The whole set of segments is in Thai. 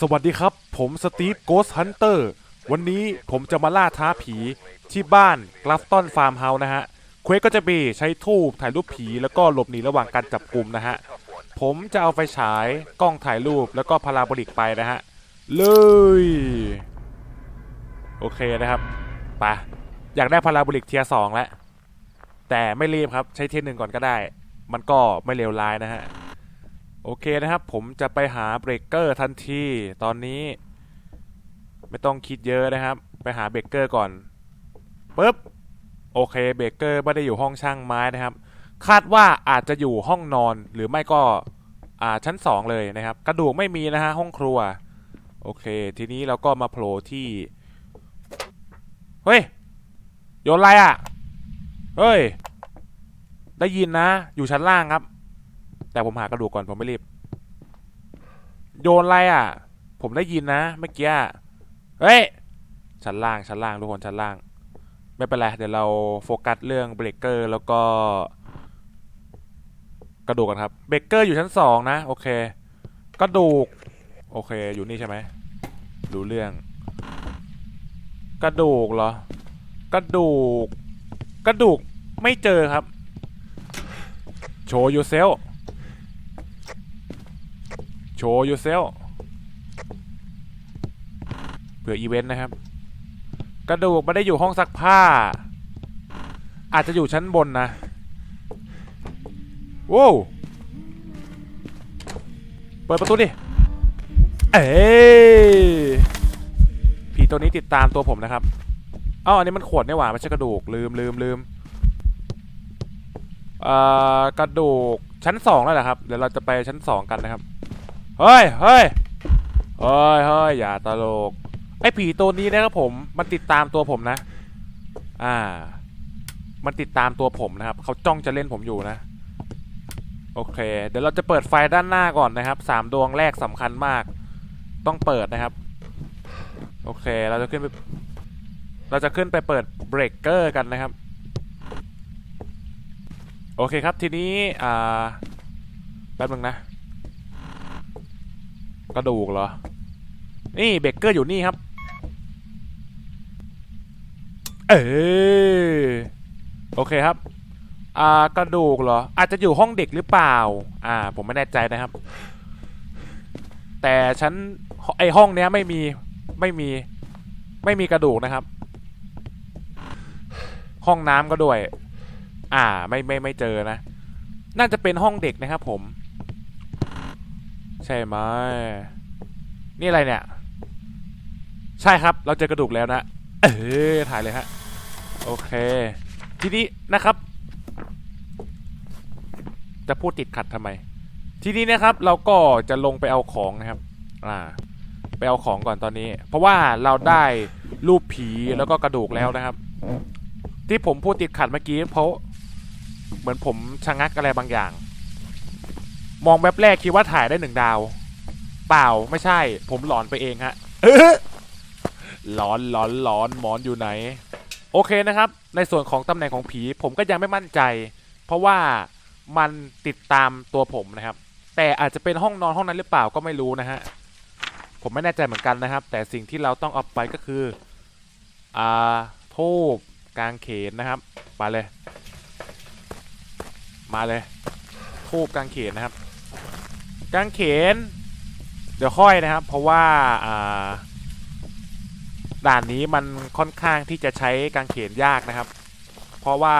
สวัสดีครับ ผมสตีฟโกสฮันเตอร์วันนี้ผมจะมาล่าท้าผีที่บ้านกราฟตันฟาร์มเฮาส์นะฮะเควสก็จะมีใช้ทูบถ่ายรูปผีแล้วก็หลบหนีระหว่างการจับกลุ่มนะฮะ ผมจะเอาไฟฉายกล้องถ่ายรูปแล้วก็พาราโบลิกไปนะฮะ เลย โอเคนะครับไปอยากได้พาราโบลิกเทียสองแล้วแต่ไม่รีบครับใช้เทียหนึ่งก่อนก็ได้ มันก็ไม่เลวร้ายนะฮะ โอเคนะครับ ผมจะไปหาเบรกเกอร์ทันที ตอนนี้ ไม่ต้องคิดเยอะนะครับ ไปหาเบรกเกอร์ก่อนปุ๊บโอเคเบรกเกอร์ไม่ได้อยู่ห้องช่างไม้นะครับ คาดว่าอาจจะอยู่ห้องนอนหรือไม่ก็อ่าชั้นสองเลยนะครับ กระดูกไม่มีนะฮะห้องครัว โอเค ทีนี้เราก็มาโผล่ที่ เฮ้ย โยนอะไรอะ เฮ้ย ได้ยินนะ อยู่ชั้นล่างครับ แต่ผมหากระดูกก่อนผมไม่รีบ โยนอะไรอะ ผมได้ยินนะเมื่อกี้เฮ้ยชั้นล่างชั้นล่างทุกคนชั้นล่าง ไม่เป็นไรเดี๋ยวเราโฟกัสเรื่องเบรกเกอร์แล้วก็กระดูกกันครับเบรกเกอร์อยู่ชั้นสองนะโอเคกระดูกโอเคอยู่นี่ใช่ไหมดูเรื่อง กระดูกเหรอ กระดูก กระดูกไม่เจอครับ โชว์ yourself โชว์ yourself เผื่ออีเวนต์นะครับ กระดูกไม่ได้อยู่ห้องซักผ้า อาจจะอยู่ชั้นบนนะว้าวเปิดประตูดิ เอ้ผีตัวนี้ติดตามตัวผมนะครับอ้าวอันนี้มันขวดนี่หว่าไม่ใช่กระดูกลืมลืมลืมเอ่อกระดูกชั้นสองแล้วเหรอครับ เดี๋ยวเราจะไปชั้นสองกันนะครับ เฮ้ยเฮ้ยเฮ้ยเฮ้ยอย่าตลก ไอ้ผีตัวนี้นะครับผม มันติดตามตัวผมนะ อ่า มันติดตามตัวผมนะครับ เขาจ้องจะเล่นผมอยู่นะ โอเค เดี๋ยวเราจะเปิดไฟด้านหน้าก่อนนะครับ สามดวงแรกสำคัญมาก ต้องเปิดนะครับ โอเค เราจะขึ้นไป เราจะขึ้นไปเปิดเบรกเกอร์กันนะครับ โอเคครับ ทีนี้ อ่า แป๊บนึงนะ กระดูกเหรอ นี่เบเกอร์อยู่นี่ครับ เออโอเคครับ อ่ากระดูกเหรอ อาจจะอยู่ห้องเด็กหรือเปล่า อ่า ผมไม่แน่ใจนะครับ แต่ฉันไอห้องเนี้ยไม่มีไม่มี ไม่มีกระดูกนะครับ ห้องน้ำก็ด้วย อ่า ไม่ไม่ไม่เจอนะ น่าจะเป็นห้องเด็กนะครับผม ใช่ไหมนี่อะไรเนี่ย ใช่ครับ เราเจอกระดูกแล้วนะ เออถ่ายเลยฮะ โอเค ทีนี้นะครับ จะพูดติดขัดทำไม ทีนี้นะครับ เราก็จะลงไปเอาของนะครับ อ่า ไปเอาของก่อนตอนนี้ เพราะว่าเราได้รูปผีแล้วก็กระดูกแล้วนะครับ ที่ผมพูดติดขัดเมื่อกี้เพราะ เหมือนผมชะงักอะไรบางอย่าง มองแบบแรกคิดว่าถ่ายได้หนึ่งดาว เปล่าไม่ใช่ ผมหลอนไปเองฮะหลอนหลอนหลอนหมอนอยู่ไหน โอเคนะครับ ในส่วนของตำแหน่งของผีผมก็ยังไม่มั่นใจ เพราะว่ามันติดตามตัวผมนะครับ แต่อาจจะเป็นห้องนอนห้องนั้นหรือเปล่าก็ไม่รู้นะฮะผมไม่แน่ใจเหมือนกันนะครับ แต่สิ่งที่เราต้องเอาไปก็คืออ่าทูบกางเขนนะครับมาเลย มาเลยทูบกางเขนนะครับ กางเขน เดี๋ยวค่อยนะครับ เพราะว่าด่านนี้มันค่อนข้างที่จะใช้กางเขนยากนะครับ เพราะว่า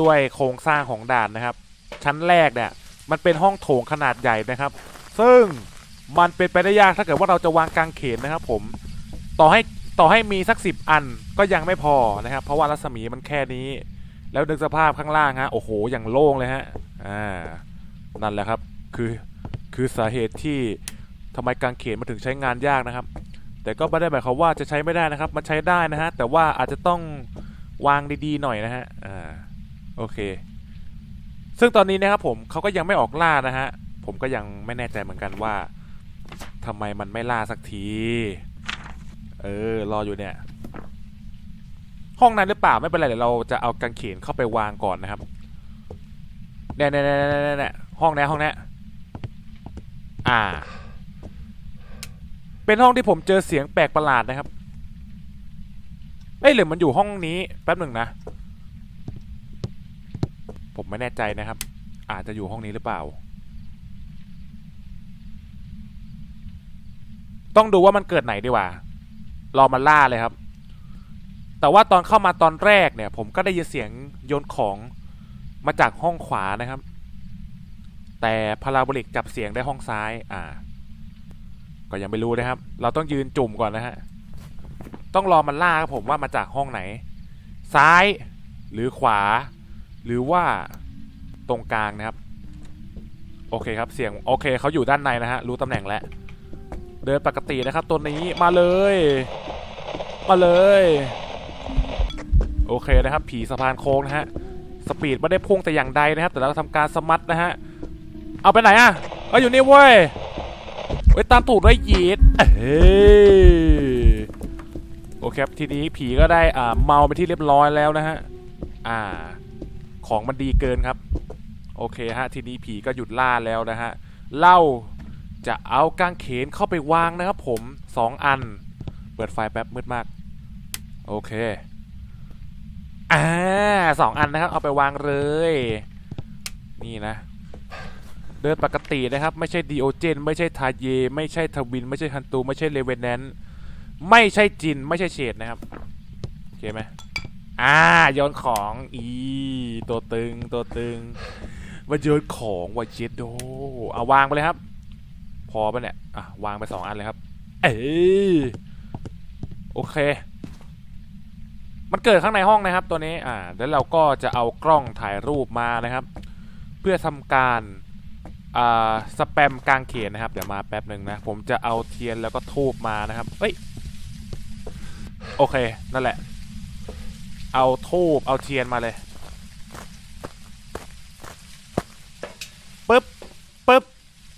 ด้วยโครงสร้างของด่านนะครับ ชั้นแรกเนี่ยมันเป็นห้องโถงขนาดใหญ่นะครับ ซึ่งมันเป็นไปได้ยากถ้าเกิดว่าเราจะวางกางเขนนะครับ ผมต่อให้ต่อให้มีสักสิบอันก็ยังไม่พอนะครับ เพราะว่ารัศมีมันแค่นี้ แล้วนึกสภาพข้างล่างฮะโอ้โหอย่างโล่งเลยฮะอ่านั่นแหละครับ คือคือสาเหตุที่ทำไมกางเขนมาถึงใช้งานยากนะครับ แต่ก็ไม่ได้หมายความว่าจะใช้ไม่ได้นะครับ มันใช้ได้นะฮะ แต่ว่าอาจจะต้องวางดีๆหน่อยนะฮะ อ่า โอเค ซึ่งตอนนี้นะครับผมเขาก็ยังไม่ออกล่านะฮะ ผมก็ยังไม่แน่ใจเหมือนกันว่าทำไมมันไม่ล่าสักที เออ รออยู่เนี่ย ห้องนั้นหรือเปล่าไม่เป็นไรเดี๋ยวเราจะเอากางเขนเข้าไปวางก่อนนะครับเนี่ยเนี่ยเนี่ยเนี่ยเนี่ยห้องนี้ห้องนี้ อ่า เป็นห้องที่ผมเจอเสียงแปลกประหลาดนะครับ เอ้ยหรือมันอยู่ห้องนี้แป๊บหนึ่งนะ ผมไม่แน่ใจนะครับ อาจจะอยู่ห้องนี้หรือเปล่า ต้องดูว่ามันเกิดไหนดีกว่า รอมาล่าเลยครับ แต่ว่าตอนเข้ามาตอนแรกเนี่ย ผมก็ได้ยินเสียงโยนของมาจากห้องขวานะครับ แต่พาราโบลิกจับเสียงได้ห้องซ้าย อ่า ก็ยังไม่รู้นะครับ เราต้องยืนจุ่มก่อนนะฮะ ต้องรอมันล่าครับผมว่ามาจากห้องไหน ซ้าย หรือขวา หรือว่าตรงกลางนะครับ โอเคครับ เสียง โอเค เขาอยู่ด้านในนะฮะ รู้ตำแหน่งแล้ว เดินปกตินะครับ ตัวนี้ มาเลย มาเลย โอเคนะครับ ผีสะพานโค้งนะฮะ สปีดไม่ได้พุ่งแต่อย่างใดนะครับ แต่เราทำการสมัดนะฮะ เอาไปไหนอะเอาอยู่นี่เว้ยเว้ยตามตูดไว้ยีดเอ้ยโอเคครับทีนี้ผีก็ได้อ่าเมาไปที่เรียบร้อยแล้วนะฮะอ่า ของมันดีเกินครับ โอเคฮะทีนี้ผีก็หยุดล่าแล้วนะฮะเล่าจะเอากางเขนเข้าไปวางนะครับผมสองอัน เปิดไฟแป๊บมืดมากโอเคอ่าสองอันนะครับเอาไปวางเลย นี่นะ เดินปกตินะครับ ไม่ใช่ดีโอเจน ไม่ใช่ทาเย ไม่ใช่ทวิน ไม่ใช่ฮันตู ไม่ใช่เลเวนแนนไม่ใช่จิน ไม่ใช่เฉดนะครับโอเคไหมอ่าโยนของอีตัวตึงตัวตึงมาโยนของว่าเจดโดเอาวางไปเลยครับ พอปะเนี่ยอะวางไปสองอันเลยครับ เอ้ยโอเค มันเกิดข้างในห้องนะครับตัวนี้อ่าแล้วเราก็จะเอากล้องถ่ายรูปมานะครับ เพื่อทำการ อ่าสแปมกลางเขนนะครับ เดี๋ยวมาแป๊บหนึ่งนะ ผมจะเอาเทียนแล้วก็ทูบมานะครับเอ้ยโอเค นั่นแหละ เอาทูบเอาเทียนมาเลยปึ๊บปึ๊บ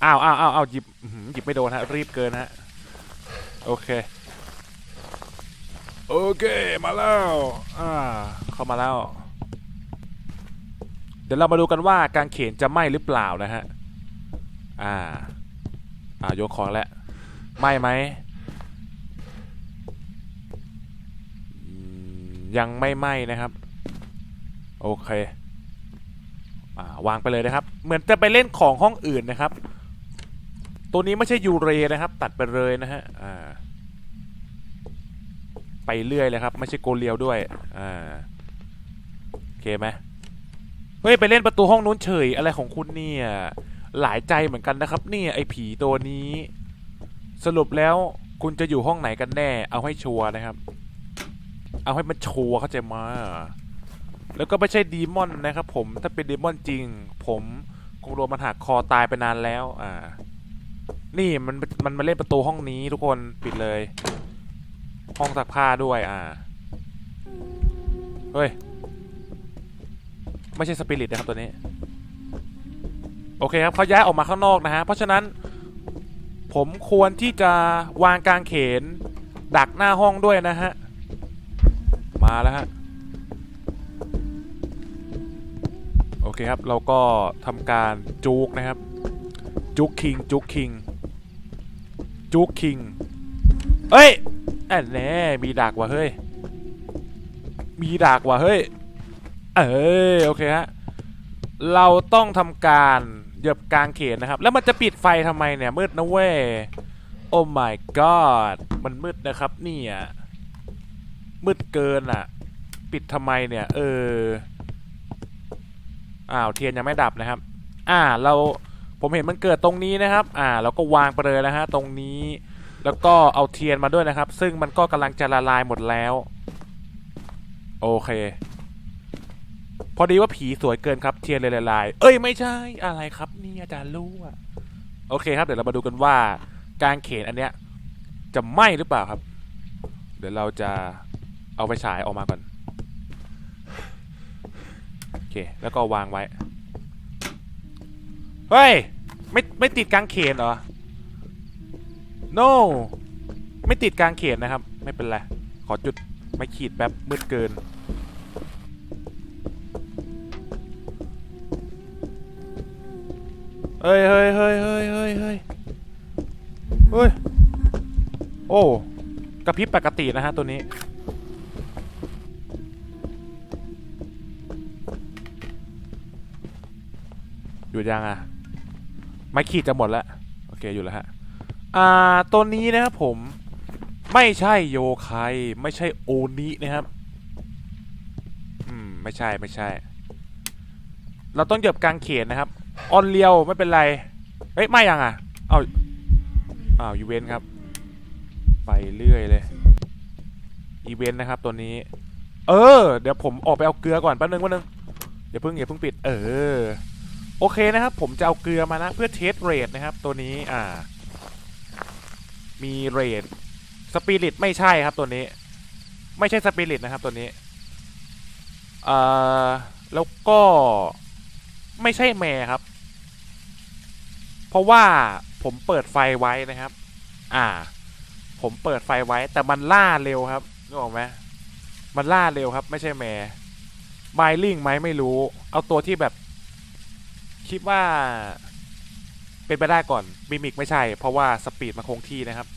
อ้าวอ้าวอ้าวอ้าวหยิบอื้อหือหยิบไม่โดนฮะรีบเกินฮะโอเค โอเค มาแล้วอ่าเข้ามาแล้ว เดี๋ยวเรามาดูกันว่ากางเขนจะไหม้หรือเปล่านะฮะ อ่า อ่ายกของแล้วไหม้ไหม ยังไม่ไหมนะครับ โอเค อ่าวางไปเลยนะครับ เหมือนจะไปเล่นของห้องอื่นนะครับ ตัวนี้ไม่ใช่ยูเรนะครับ ตัดไปเลยนะฮะ อ่า ไปเรื่อยเลยครับ ไม่ใช่โกเลียวด้วย อ่า โอเคไหมเฮ้ย ไปเล่นประตูห้องนู้นเฉย อะไรของคุณเนี่ย หลายใจเหมือนกันนะครับเนี่ยไอ้ผีตัวนี้ สรุปแล้วคุณจะอยู่ห้องไหนกันแน่ เอาให้ชัวร์นะครับ เอาให้มันชัวร์เข้าใจมา แล้วก็ไม่ใช่ดีมอนนะครับ ผมถ้าเป็นดีมอนจริง ผมคงโดนมันหักคอตายไปนานแล้ว อ่า นี่มันมันมาเล่นประตูห้องนี้ทุกคนปิดเลย ห้องซักผ้าด้วย อ่าเฮ้ย ไม่ใช่สปิริตนะครับตัวนี้ อเคครับเขาย้ายออกมาข้างนอกนะฮะ เพราะฉะนั้นผมควรที่จะวางกางเขน ดักหน้าห้องด้วยนะฮะ มาแล้วฮะ โอเคครับ เราก็ทำการจุกนะครับ จุกคิง จุกคิง จุกคิง เอ้ยแอนแน่มีดักว่ะเฮ้ย มีดักว่ะเฮ้ย เอ้ยโอเคฮะ เราต้องทำการ เยียบกลางเขนนะครับ แล้วมันจะปิดไฟทำไมเนี่ย มืดนะเว้ย โอ้ my god มันมืดนะครับเนี่ยมืดเกินอะ ปิดทำไมเนี่ย เออ อ้าวเทียนยังไม่ดับนะครับ อ่าเราผมเห็นมันเกิดตรงนี้นะครับ อ่าเราก็วางไปเลยนะฮะตรงนี้ แล้วก็เอาเทียนมาด้วยนะครับ ซึ่งมันก็กำลังจะละลายหมดแล้ว โอเค พอดีว่าผีสวยเกินครับเทียนเลยละลายเอ้ยไม่ใช่อะไรครับ นี่อาจารย์รู้อะโอเคครับ เดี๋ยวเรามาดูกันว่า การเขนอันเนี้ย จะไหม้หรือเปล่าครับ เดี๋ยวเราจะเอาไปฉายออกมาก่อนโอเค แล้วก็วางไว้เฮ้ยไม่ไม่ติดกางเขนเหรอ no ไม่ติดกลางเขนนะครับ ไม่เป็นไร ขอจุดไม่ขีดแป๊บมืดเกิน เฮ้ยเฮ้ยเฮ้ยเฮ้ยเฮ้ยเฮ้ยเฮ้ยอ้ กระพริบปกตินะฮะตัวนี้ อยู่ยังอะ ไม้ขีดจะหมดแล้ว โอเค อยู่แล้วฮะ อ่า ตัวนี้นะครับผม ไม่ใช่โยไคไม่ใช่โอนินะครับ อืม ไม่ใช่ ไม่ใช่ เราต้องเหยียบกลางเขนนะครับ ออนเลียวไม่เป็นไร เฮ้ย ไม่ยังอะ เอาอ้าวอีเวนต์ครับ ไปเรื่อยเลย อีเวนต์นะครับตัวนี้ เออ เดี๋ยวผมออกไปเอาเกลือก่อนแป๊บนึงแป๊บนึงอย่าเพิ่งอย่าเพิ่งปิด เออ โอเคนะครับ ผมจะเอาเกลือมานะ เพื่อเทสเรทนะครับ ตัวนี้อ่า มีเรทสปิริตไม่ใช่ครับตัวนี้ ไม่ใช่สปิริตนะครับ ตัวนี้เอ่อแล้วก็ไม่ใช่แมร์ครับ เพราะว่าผมเปิดไฟไว้นะครับ อ่า ผมเปิดไฟไว้ แต่มันล่าเร็วครับนึกออกไหมมันล่าเร็วครับ ไม่ใช่แมร์ไมลิงไหมไม่รู้ เอาตัวที่แบบ คิดว่า เป็นไปได้ก่อนมิมิกไม่ใช่ เพราะว่าสปีดมันคงที่นะครับ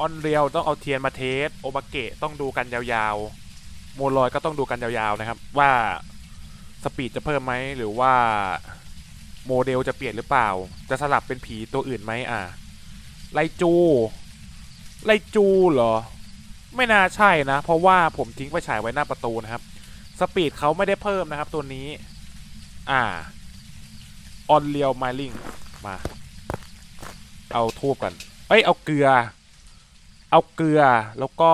ออนเรียวต้องเอาเทียนมาเทสโอบาเกะต้องดูกันยาวๆโมลอยก็ต้องดูกันยาวๆนะครับ ว่าสปีดจะเพิ่มไหมหรือว่า โมเดลจะเปลี่ยนหรือเปล่า จะสลับเป็นผีตัวอื่นไหมอะไลจูไลจูเหรอ ไม่น่าใช่นะ เพราะว่าผมทิ้งไปฉายไว้หน้าประตูนะครับ สปีดเขาไม่ได้เพิ่มนะครับตัวนี้ อ่าออนเรียวไมลิงมา เอาทูบกันเอ้ยเอาเกลือ เอาเกลือแล้วก็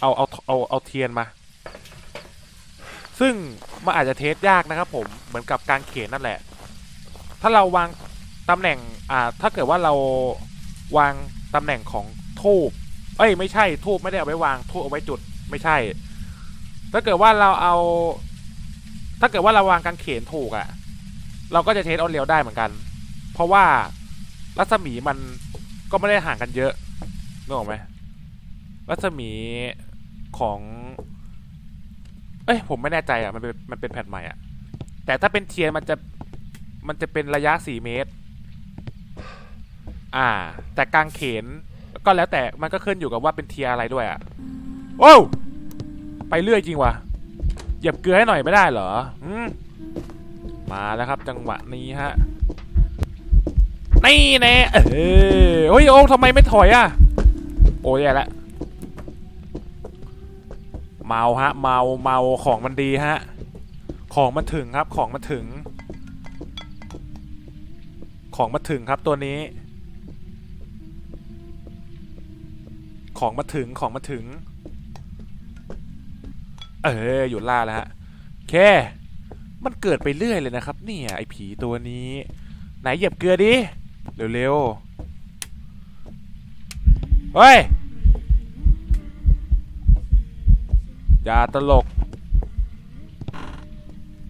เอาเอาเอาเอาเทียนมา ซึ่งมันอาจจะเทสยากนะครับผมเหมือนกับการเขียนนั่นแหละ ถ้าเราวางตำแหน่งอ่าถ้าเกิดว่าเราวางตำแหน่งของทูบเอ้ยไม่ใช่ทูบไม่ได้เอาไว้วางทูบเอาไว้จุดไม่ใช่ ถ้าเกิดว่าเราเอา ถ้าเกิดว่าเราวางกางเขนถูกอะ่ะ เราก็จะเทสออนเรียวได้เหมือนกัน เพราะว่ารัศมีมันก็ไม่ได้ห่างกันเยอะนึกออกไหมรัศมีของ เอ้ยผมไม่แน่ใจอะมันเป็นมันเป็นแพทใหม่อะ แต่ถ้าเป็นเทียนมันจะมันจะเป็นระยะสี่เมตร อ่า แต่กางเขนก็แล้วแต่มันก็ขึ้นอยู่กับว่าเป็นเทียอะไรด้วยอะโอ้ไปเรื่อยจริงว่ะเหยียบเกลือให้หน่อยไม่ได้เหรออืมมาแล้วครับจังหวะนี้ฮะนี่แน่เออเฮ้ยโอ้ทำไมไม่ถอยอะ โอ้ยแย่ละ เมาฮะ เมาเมาของมันดีฮะ ของมันถึงครับ ของมันถึง ของมาถึงครับตัวนี้ ของมาถึง ของมาถึง เอออยู่ล่าแล้วฮะโอเคมันเกิดไปเรื่อยเลยนะครับ เนี่ยไอผีตัวนี้ ไหนเหยียบเกลือดิ เร็วๆ เฮ้ย อย่าตลก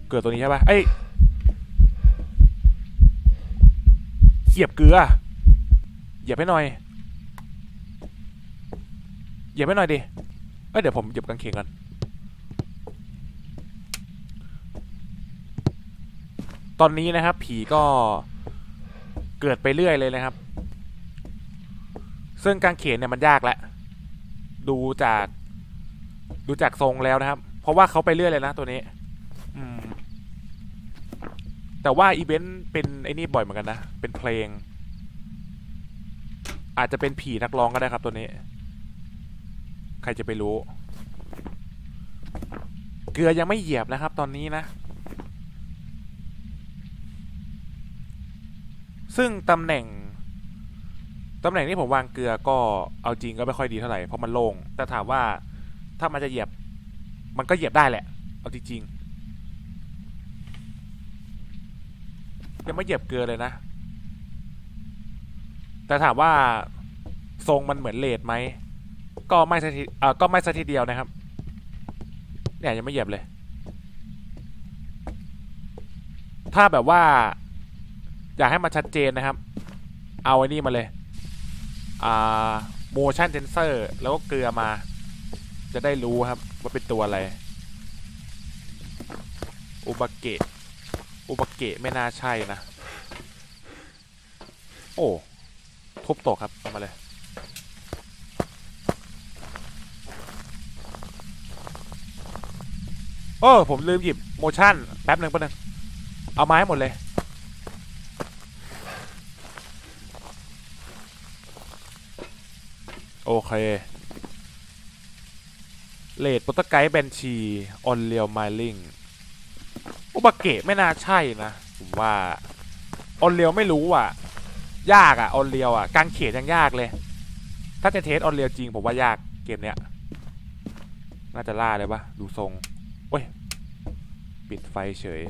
เกิดตัวนี้ใช่ปะเอ้ยเหยียบเกลือเหยียบให้หน่อยเหยียบให้หน่อยดิเอ้ยเดี๋ยวผมเหยียบกางเขนกันตอนนี้นะครับ ผีก็เกิดไปเรื่อยเลยนะครับ ซึ่งกางเขนเนี่ยมันยากแล้วดูจาก ดูจากทรงแล้วนะครับ เพราะว่าเขาไปเรื่อยเลยนะตัวนี้ อืม แต่ว่าอีเวนต์เป็นไอ้นี่บ่อยเหมือนกันนะ เป็นเพลง อาจจะเป็นผีนักร้องก็ได้ครับตัวนี้ ใครจะไปรู้ เกลือยังไม่เหยียบนะครับ ตอนนี้นะซึ่งตำแหน่ง ตำแหน่งที่ผมวางเกลือก็เอาจริงก็ไม่ค่อยดีเท่าไหร่เพราะมันโล่งแต่ถามว่า ถ้ามันจะเหยียบ มันก็เหยียบได้แหละ เอาจริงๆยังไม่เหยียบเกลือเลยนะ แต่ถามว่าทรงมันเหมือนเลดไหม ก็ไม่สักทีอ่อก็ไม่สักทีเดียวนะครับ เนี่ยยังไม่เหยียบเลย ถ้าแบบว่า อยากให้มันชัดเจนนะครับ เอาไอ้นี่มาเลย อ่า motion sensor แล้วก็เกลือมา จะได้รู้ครับ ว่าเป็นตัวอะไรอุบะเกะอุบะเกะไม่น่าใช่นะ โอ้ทุบตกครับเอามาเลยโอ้ผมลืมหยิบโมชั่น แป๊บหนึ่งแป๊บหนึ่งเอาไม้หมดเลย โอเค เลดโปรตไกด์แบนชีออนเรียวไมลิงอุบาเกะไม่น่าใช่นะ ผมว่าออนเรียวไม่รู้อะ ยากอะออนเรียวอะกางเขนยังยากเลย ถ้าจะเทสออนเรียวจริงผมว่ายากเกมเนี้ย น่าจะล่าเลยปะดูทรงโอ้ย ปิดไฟเฉย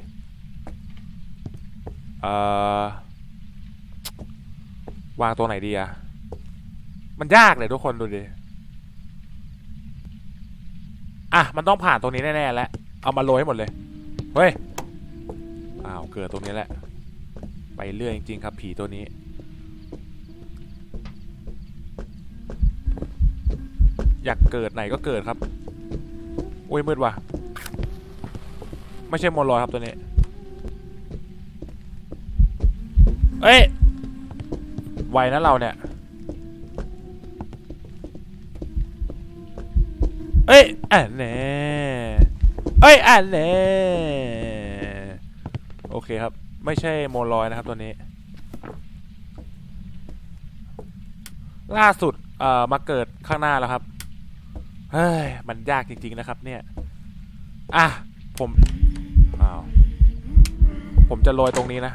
เอ่อวางตัวไหนดีอะมันยากเลยทุกคนดูดิ อะ มันต้องผ่านตรงนี้แน่ๆแล้วเอามาโรยให้หมดเลย เฮ้ย อ้าว เกิดตรงนี้แหละ ไปเรื่อยจริงๆครับ ผีตัวนี้ อยากเกิดไหนก็เกิดครับโอ้ยมืดว่ะ ไม่ใช่โมลอยครับตัวนี้ เอ้ย ไวนะเราเนี่ย อ้ยอะแน่เอ้ยอะแน่โอเคครับ ไม่ใช่โมลอยนะครับตัวนี้ ล่าสุดเอ่อมาเกิดข้างหน้าแล้วครับเฮ้ยมันยากจริง ๆนะครับ เนี่ย อะผมอ้าวผมจะโรยตรงนี้นะ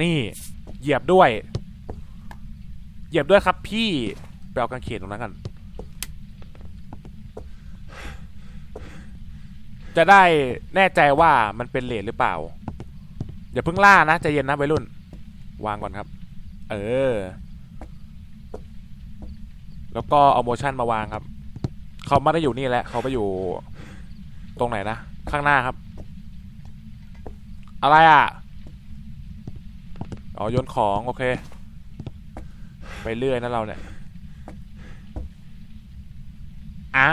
นี่ เหยียบด้วย เหยียบด้วยครับพี่ไปเอากางเขนตรงนั้นกัน จะได้แน่ใจว่ามันเป็นเลดหรือเปล่าอย่าเพิ่งล่านะใจเย็นนะวัยรุ่น วางก่อนครับ เออ แล้วก็เอาโมชั่นมาวางครับ เขาไม่ได้อยู่นี่แหละเขาไปอยู่ ตรงไหนนะ ข้างหน้าครับ อะไรอะอ๋อโยนของโอเค ไปเรื่อยนะเราเนี่ยอ่า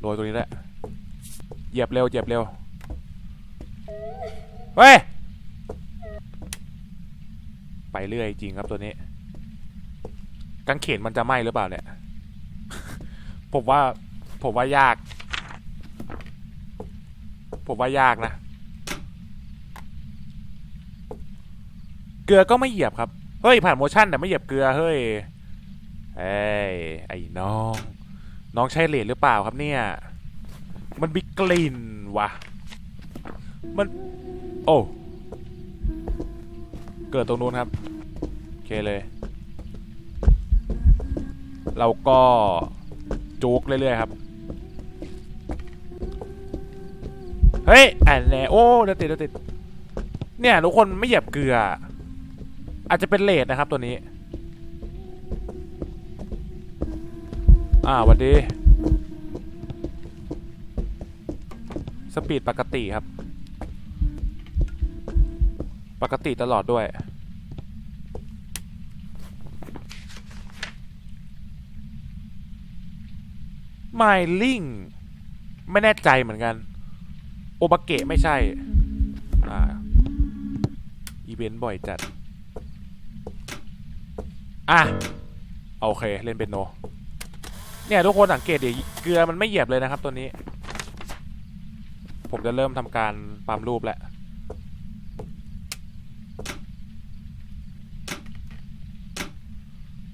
โรยตรงนี้แหละเหยียบเร็วเหยียบเร็วเฮ้ยไปเรื่อยจริงครับตัวนี้กางเขนมันจะไหม้หรือเปล่าเนี่ย ผมว่าผมว่ายาก ผมว่ายากนะ เกลือก็ไม่เหยียบครับ เฮ้ย ผ่านโมชั่นแต่ไม่เหยียบเกลือ เฮ้ย เอ้ย ไอ้น้อง น้องใช่เลดหรือเปล่าครับเนี่ย มันมีกลิ่นวะมัน โอ้ เกิดตรงนู้นครับ โอเคเลย เราก็จุกเรื่อยๆครับ เฮ้ยอันแน่โอ้เดี๋ยวติดเดี๋ยวติด เนี่ยทุกคนไม่เหยียบเกลือ อาจจะเป็นเลดนะครับตัวนี้ อ่าวันดี สปีดปกติครับ ปกติตลอดด้วย ไมลิงไม่แน่ใจเหมือนกัน โอบาเกะไม่ใช่ อ่า อีเวนต์บ่อยจัด อะ โอเค เล่นเป็นโน เนี่ยทุกคนสังเกตดิเกลือมันไม่เหยียบเลยนะครับตัวนี้ ผมจะเริ่มทำการปั๊มรูปแหล้ว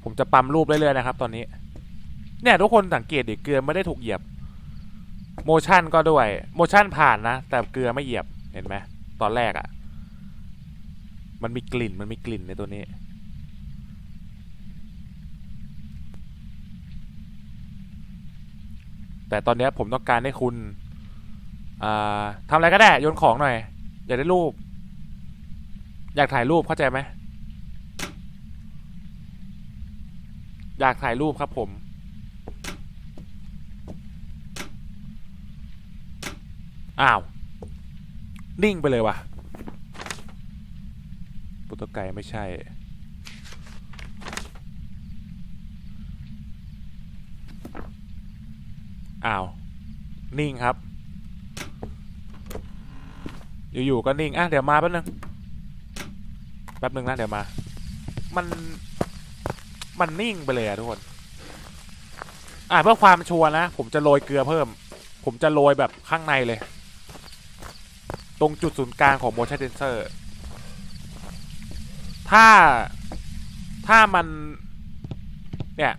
ผมจะปั๊มรูปเรื่อยๆนะครับ ตอนนี้ เนี่ยทุกคนสังเกตดิเกลือไม่ได้ถูกเหยียบ โมชั่นก็ด้วยโมชั่นผ่านนะ แต่เกลือไม่เหยียบเห็นไหมตอนแรกอะ่ะ มันมีกลิ่นมันมีกลิ่นในตัวนี้ แต่ตอนนี้ผมต้องการให้คุณทำอะไรก็ได้โยนของหน่อย อยากได้รูป อยากถ่ายรูปเข้าใจไหมอยากถ่ายรูปครับผม อ้าว นิ่งไปเลยว่ะปุตตไก่ไม่ใช่ อ้าว นิ่งครับ อยู่ๆก็นิ่ง อะ เดี๋ยวมาแป๊บนึง แป๊บนึงนะ เดี๋ยวมา มัน มันนิ่งไปเลยอะทุกคน อะเพื่อความชัวร์นะ ผมจะโรยเกลือเพิ่ม ผมจะโรยแบบข้างในเลย ตรงจุดศูนย์กลางของ motion sensor ถ้า ถ้ามัน เนี่ย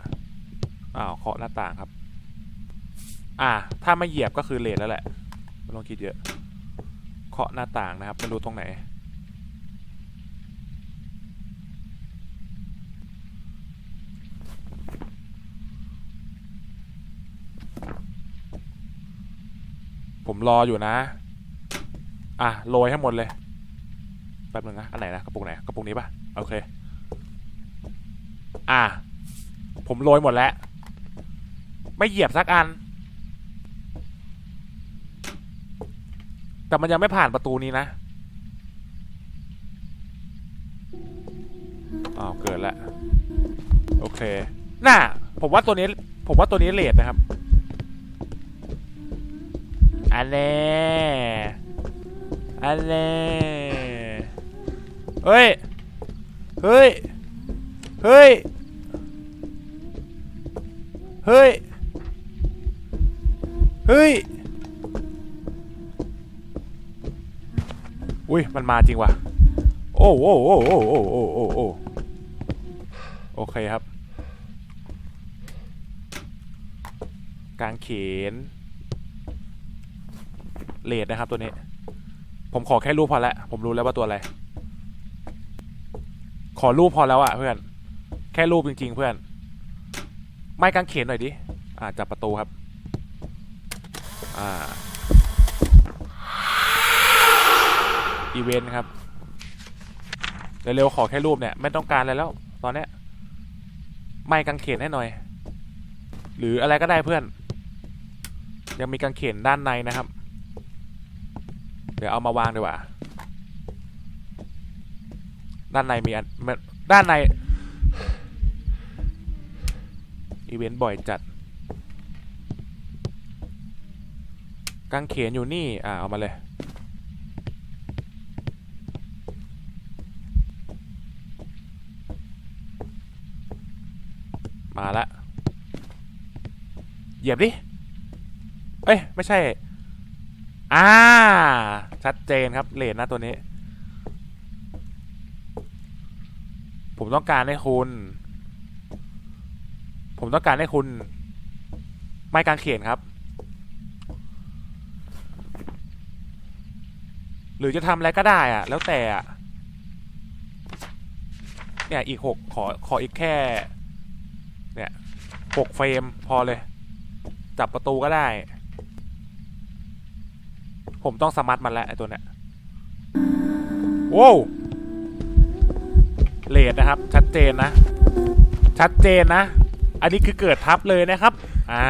อ้าวเคาะหน้าต่างครับ อ่า ถ้าไม่เหยียบก็คือเลทแล้วแหละไม่ต้องคิดเยอะเคาะหน้าต่างนะครับไม่รู้ตรงไหน ผมรออยู่นะ อะโรยให้หมดเลยแป๊บนึงนะ อันไหนนะ กระปุกไหน กระปุกนี้ป่ะ โอเค อะ ผมโรยหมดแล้ว ไม่เหยียบสักอัน แต่มันยังไม่ผ่านประตูนี้นะอ้าวเกิดแล้วโอเค น่าผมว่าตัวนี้ ผมว่าตัวนี้เลทนะครับ อันแน่อันแน่เฮ้ย เฮ้ย เฮ้ย เฮ้ย เฮ้ย อุ้ยมันมาจริงวะโอ้โอ้โอ้โอ้โอ้โอ้โอ้โอ้โอเคครับ กางเขนเลดนะครับตัวนี้ ผมขอแค่รูปพอแล้วผมรู้แล้วว่าตัวอะไร ขอรูปพอแล้วอะเพื่อน แค่รูปจริง ๆ เพื่อน ไม่กางเขนหน่อยดิ อ่าจับประตูครับ อ่า อีเวนต์ครับเร็วๆขอแค่รูปเนี่ย ไม่ต้องการอะไรแล้ว ตอนเนี้ยไม่กางเขนให้หน่อย หรืออะไรก็ได้เพื่อน ยังมีกางเขนด้านในนะครับ เดี๋ยวเอามาวางดีกว่า ด้านในมีอันด้านในอีเวนต์บ่อยจัด กางเขนอยู่นี่ อ่าเอามาเลย มาละ เหยียบดิ เอ้ย ไม่ใช่ อ่า ชัดเจนครับเลนนะตัวนี้ ผมต้องการให้คุณ ผมต้องการให้คุณ ไม่กางเขียนครับ หรือจะทำอะไรก็ได้อะแล้วแต่อะเนี่ย อีกหกขอ ขออีกแค่ เนี่ยหกเฟรมพอเลย จับประตูก็ได้ ผมต้องสมัครมันแล้วไอ้ตัวเนี้ยโว้วเลดนะครับ ชัดเจนนะ ชัดเจนนะ อันนี้คือเกิดทับเลยนะครับ อ่า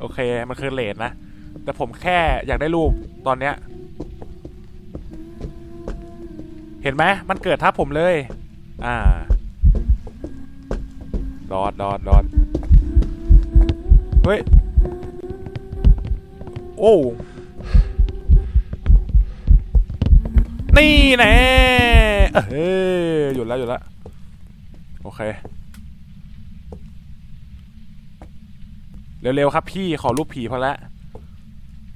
โอเค มันคือเลดนะ แต่ผมแค่อยากได้รูปตอนเนี้ย เห็นไหมมันเกิดทับผมเลย อ่า ดอดดอดดอดเฮ้ย โอ้ นี่แน่เฮ้ยหยุดแล้วหยุดแล้ว โอเค เร็ว ๆ ครับพี่ขอรูปผีพอแล้ว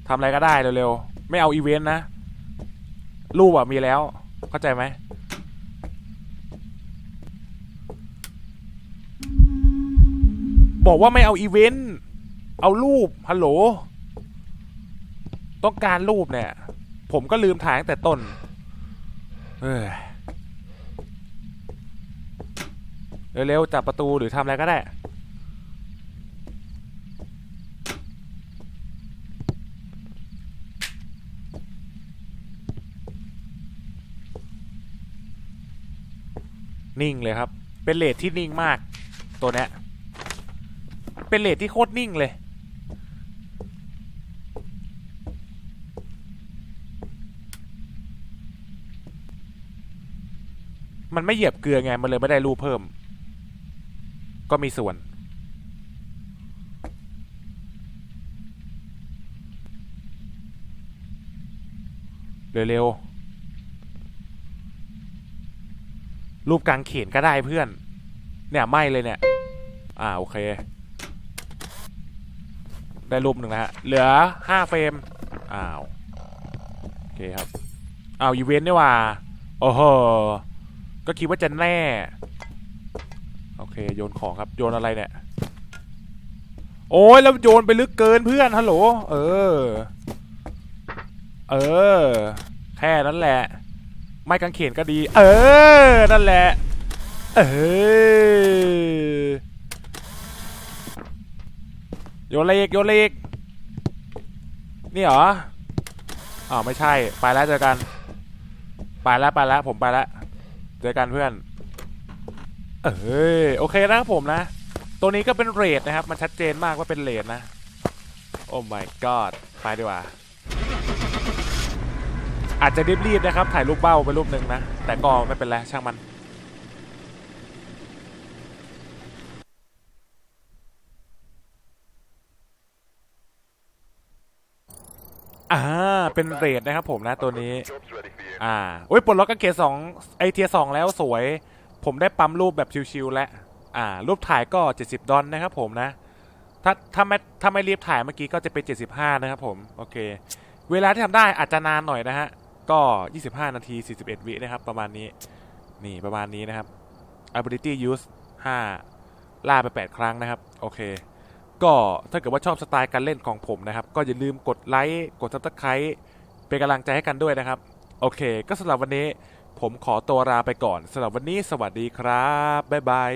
ทำอะไรก็ได้เร็ว ๆ ไม่เอาอีเวนต์นะ รูปอะมีแล้ว เข้าใจไหม บอกว่าไม่เอาอีเวนต์เอารูปฮัลโหล ต้องการรูปเนี่ย ผมก็ลืมถ่ายตั้งแต่ต้นเฮ้ยเร็วๆจับประตูหรือทำอะไรก็ได้ นิ่งเลยครับ เป็นเลทที่นิ่งมากตัวเนี้ย เป็นเลทที่โคตรนิ่งเลย มันไม่เหยียบเกลือไง มันเลยไม่ได้รูปเพิ่ม ก็มีส่วน เร็วๆรูปกลางเขนก็ได้เพื่อน เนี่ย ไม่เลยเนี่ย อ่า โอเค ได้รูปหนึ่งนะฮะ เหลือห้าเฟรม อ้าว โอเคครับ อ้าวอีเวนต์นี่ว่า โอ้โห ก็คิดว่าจะแน่ โอเค โยนของครับ โยนอะไรเนี่ย โอ้ยแล้วโยนไปลึกเกินเพื่อน ฮัลโหล เออ เออ แค่นั้นแหละ ไม่กังเขนก็ดี เออ นั่นแหละ เออ โยนเลขโยนเลขนี่เหรออ้าวไม่ใช่ ไปแล้วเจอกัน ไปแล้วไปแล้ว ผมไปแล้ว เจอกันเพื่อน เอ้ยโอเคนะครับผมนะ ตัวนี้ก็เป็นเรทนะครับ มันชัดเจนมากว่าเป็นเรทนะ โอ้ my god ไปดีกว่า อาจจะรีบๆนะครับ ถ่ายรูปเบ้าไปรูปหนึ่งนะ แต่ก็ไม่เป็นไรช่างมัน อ่า เป็นเรทนะครับผมนะตัวนี้ อ่าโอ้ยปลดล็อกกางเกตสองไอเทียสองแล้วสวย ผมได้ปั๊มรูปแบบชิวๆแล้วอ่า รูปถ่ายก็ 70 ดอลนะครับผมนะ ถ้าถ้าไม่ถ้าไม่รีบถ่ายเมื่อกี้ก็จะเป็น 75 นะครับผม โอเค เวลาที่ทำได้อาจจะนานหน่อยนะฮะ ก็ 25 นาที 41 วินะครับ ประมาณนี้ นี่ประมาณนี้นะครับ ability use 5ล่าไป 8 ครั้งนะครับ โอเค ก็ถ้าเกิดว่าชอบสไตล์การเล่นของผมนะครับ ก็อย่าลืมกดไลค์กดซับสไครต์เป็นกำลังใจให้กันด้วยนะครับ โอเค ก็สำหรับวันนี้ผมขอตัวลาไปก่อนสำหรับวันนี้สวัสดีครับบ๊ายบาย